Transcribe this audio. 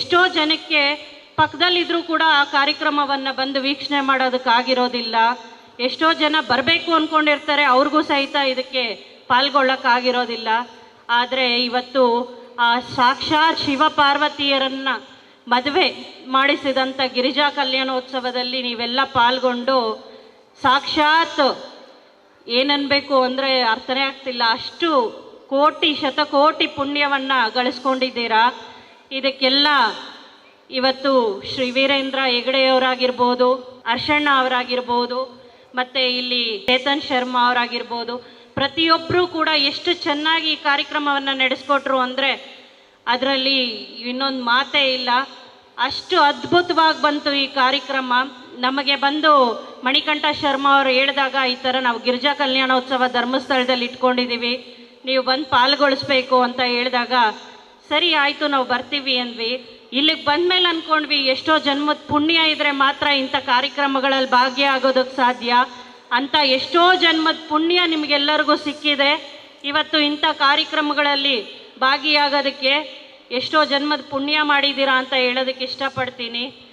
ಎಷ್ಟೋ ಜನಕ್ಕೆ ಪಕ್ಕದಲ್ಲಿದ್ರೂ ಕೂಡ ಆ ಕಾರ್ಯಕ್ರಮವನ್ನು ಬಂದು ವೀಕ್ಷಣೆ ಮಾಡೋದಕ್ಕಾಗಿರೋದಿಲ್ಲ ಎಷ್ಟೋ ಜನ ಬರಬೇಕು ಅಂದ್ಕೊಂಡಿರ್ತಾರೆ ಅವ್ರಿಗೂ ಸಹಿತ ಇದಕ್ಕೆ ಪಾಲ್ಗೊಳ್ಳೋಕ್ಕಾಗಿರೋದಿಲ್ಲ. ಆದರೆ ಇವತ್ತು ಆ ಸಾಕ್ಷಾತ್ ಶಿವ ಪಾರ್ವತಿಯರನ್ನು ಮದುವೆ ಮಾಡಿಸಿದಂಥ ಗಿರಿಜಾ ಕಲ್ಯಾಣೋತ್ಸವದಲ್ಲಿ ನೀವೆಲ್ಲ ಪಾಲ್ಗೊಂಡು ಸಾಕ್ಷಾತ್ ಏನನ್ಬೇಕು ಅಂದರೆ ಅರ್ಥನೇ ಆಗ್ತಿಲ್ಲ. ಅಷ್ಟು ಕೋಟಿ, ಶತಕೋಟಿ ಪುಣ್ಯವನ್ನು ಗಳಿಸ್ಕೊಂಡಿದ್ದೀರಾ? ಇದಕ್ಕೆಲ್ಲ ಇವತ್ತು ಶ್ರೀ ವೀರೇಂದ್ರ ಹೆಗಡೆಯವರಾಗಿರ್ಬೋದು ಅರ್ಷಣ್ಣ ಅವರಾಗಿರ್ಬೋದು, ಮತ್ತು ಇಲ್ಲಿ ಚೇತನ್ ಶರ್ಮಾ ಅವರಾಗಿರ್ಬೋದು ಪ್ರತಿಯೊಬ್ಬರೂ ಕೂಡ ಎಷ್ಟು ಚೆನ್ನಾಗಿ ಈ ಕಾರ್ಯಕ್ರಮವನ್ನು ನಡೆಸ್ಕೊಟ್ರು ಅಂದರೆ ಅದರಲ್ಲಿ ಇನ್ನೊಂದು ಮಾತೇ ಇಲ್ಲ. ಅಷ್ಟು ಅದ್ಭುತವಾಗಿ ಬಂತು ಈ ಕಾರ್ಯಕ್ರಮ. ನಮಗೆ ಬಂದು ಮಣಿಕಂಠ ಶರ್ಮಾ ಅವರು ಹೇಳಿದಾಗ ಈ ಥರ ನಾವು ಗಿರಿಜಾ ಕಲ್ಯಾಣೋತ್ಸವ ಧರ್ಮಸ್ಥಳದಲ್ಲಿ ಇಟ್ಕೊಂಡಿದ್ದೀವಿ. ನೀವು ಬಂದು ಪಾಲ್ಗೊಳಿಸ್ಬೇಕು ಅಂತ ಹೇಳಿದಾಗ ಸರಿ ಆಯಿತು, ನಾವು ಬರ್ತೀವಿ ಅಂದ್ವಿ. ಇಲ್ಲಿಗೆ ಬಂದಮೇಲೆ ಅಂದ್ಕೊಂಡ್ವಿ ಎಷ್ಟೋ ಜನ್ಮದ ಪುಣ್ಯ ಇದ್ದರೆ ಮಾತ್ರ ಇಂಥ ಕಾರ್ಯಕ್ರಮಗಳಲ್ಲಿ ಭಾಗಿಯಾಗೋದಕ್ಕೆ ಸಾಧ್ಯ. ಅಂತ ಎಷ್ಟೋ ಜನ್ಮದ ಪುಣ್ಯ ನಿಮಗೆಲ್ಲರಿಗೂ ಸಿಕ್ಕಿದೆ. ಇವತ್ತು ಇಂಥ ಕಾರ್ಯಕ್ರಮಗಳಲ್ಲಿ ಭಾಗಿಯಾಗೋದಕ್ಕೆ ಎಷ್ಟೋ ಜನ್ಮದ ಪುಣ್ಯ ಮಾಡಿದ್ದೀರಾ ಅಂತ ಹೇಳೋದಕ್ಕೆ ಇಷ್ಟಪಡ್ತೀನಿ.